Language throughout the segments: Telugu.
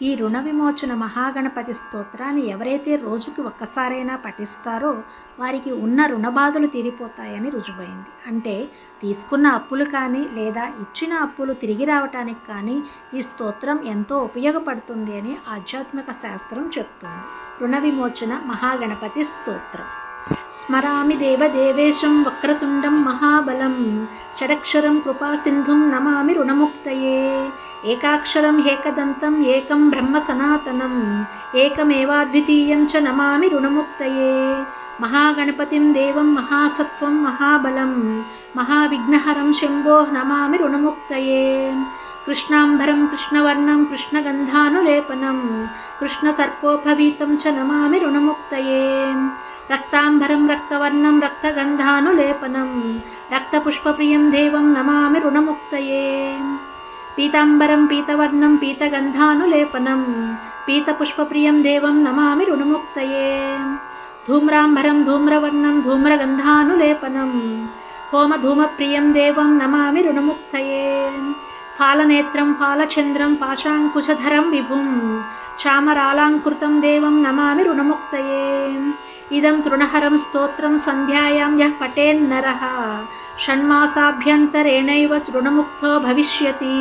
ఈ రుణ విమోచన మహాగణపతి స్తోత్రాన్ని ఎవరైతే రోజుకి ఒక్కసారైనా పఠిస్తారో వారికి ఉన్న రుణబాధలు తీరిపోతాయని రుజువైంది. అంటే తీసుకున్న అప్పులు కానీ లేదా ఇచ్చిన అప్పులు తిరిగి రావటానికి కానీ ఈ స్తోత్రం ఎంతో ఉపయోగపడుతుంది అని ఆధ్యాత్మిక శాస్త్రం చెప్తుంది. రుణ విమోచన మహాగణపతి స్తోత్రం. స్మరామి దేవదేవేశం వక్రతుండం మహాబలం షడక్షరం కృపాసింధుం నమామి రుణముక్తయే. ఏకాక్షరం ఏకదంతం ఏకం బ్రహ్మ సనాతనం ఏకమేవాద్వితీయం చ నమామి రుణముక్తయే. మహాగణపతిం దేవం మహాసత్వం మహాబలం మహావిఘ్నహరం శంభో నమామి రుణముక్తయే. కృష్ణాంబరం కృష్ణవర్ణం కృష్ణగంధానులేపనం కృష్ణసర్పోపవీతం చ నమామి రుణముక్తయే. రక్తాంబరం రక్తవర్ణం రక్తగంధానులేపనం రక్తపుష్పప్రియం దేవం నమామి రుణముక్తయే. పీతాంబరం పీతవర్ణం పీతగంధానులేపనం పీతపుష్పప్రియం దేవం నమామి రుణముక్తయే. ధూమ్రాంబరం ధూమ్రవర్ణం ధూమ్రగంధానులేపనం హోమధూమప్రియం దేవం నమామి రుణముక్తయే. ఫాలనేత్రం ఫాలచంద్రం పాశాంకుశధరం విభుం చామరాలాంకృతం దేవం నమామి రుణముక్తయే. ఇదం తృణహరం స్తోత్రం సంధ్యాయాం యః పఠేన్నరः షణ్మాసాభ్యంతరేణైవ రుణముక్తో భవిష్యతి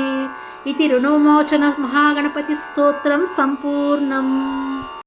ఇది రుణోమోచన మహాగణపతి స్తోత్రం సంపూర్ణం